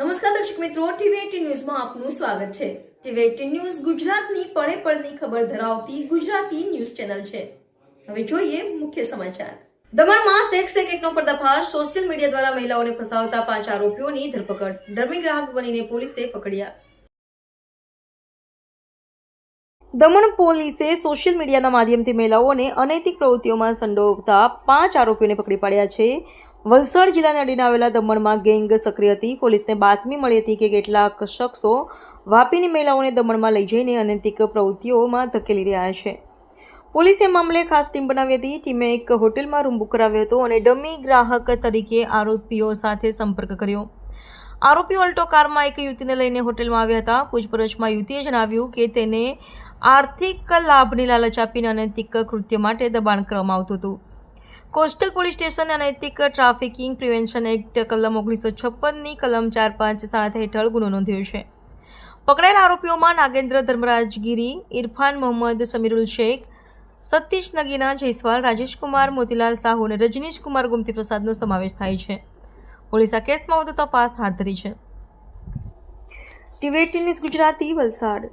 નમસ્કાર દર્શક મિત્રો, ટીવી ન્યૂઝમાં આપનું સ્વાગત છે. ટીવી ન્યૂઝ ગુજરાતની પળે પળની ખબર ધરાવતી ગુજરાતી ન્યૂઝ ચેનલ છે. હવે જોઈએ મુખ્ય સમાચાર. દમણમાં સેક્સ રેકેટનો પર્દાફાશ, સોશિયલ મીડિયા દ્વારા મહિલાઓને ફસાવતા પાંચ આરોપીઓની ધરપકડ ડમી ગ્રાહક બનીને પોલીસે પકડ્યા. દમણ પોલીસે સોશિયલ મીડિયાના માધ્યમથી મહિલાઓને અનૈતિક પ્રવૃત્તિઓમાં સંડોવતા પાંચ આરોપીઓને પકડી પાડ્યા છે. વલસાડ જિલ્લાના અડીને આવેલા દમણમાં ગેંગ સક્રિય હતી. પોલીસને બાતમી મળી હતી કે કેટલાક શખ્સો વાપીની મહિલાઓને દમણમાં લઈ જઈને અનૈતિક પ્રવૃત્તિઓમાં ધકેલી રહ્યા છે. પોલીસે મામલે ખાસ ટીમ બનાવી હતી. ટીમે એક હોટેલમાં રૂમ બુક કરાવ્યો હતો અને ડમી ગ્રાહક તરીકે આરોપીઓ સાથે સંપર્ક કર્યો. આરોપીઓ અલ્ટો કારમાં એક યુવતીને લઈને હોટેલમાં આવ્યા હતા. પૂછપરછમાં યુવતીએ જણાવ્યું કે તેને આર્થિક લાભની લાલચ આપીને અનૈતિક કૃત્ય માટે દબાણ કરવામાં આવતું હતું. કોસ્ટલ પોલીસ સ્ટેશન અનૈતિક ટ્રાફિકિંગ પ્રિવેન્શન એક્ટ કલમ ઓગણીસો છપ્પનની કલમ ચાર પાંચ સાત હેઠળ ગુનો નોંધ્યો છે. પકડાયેલા આરોપીઓમાં નાગેન્દ્ર ધર્મરાજગીરી, ઇરફાન મોહમ્મદ, સમીરુલ શેખ, સતીશ નગીના, જયસ્વાલ, રાજેશકુમાર, મોતીલાલ સાહુ અને રજનીશ કુમાર ગુમતી પ્રસાદનો સમાવેશ થાય છે. પોલીસ આ કેસમાં વધુ તપાસ હાથ ધરી છે. ટીવી ગુજરાતી વલસાડ.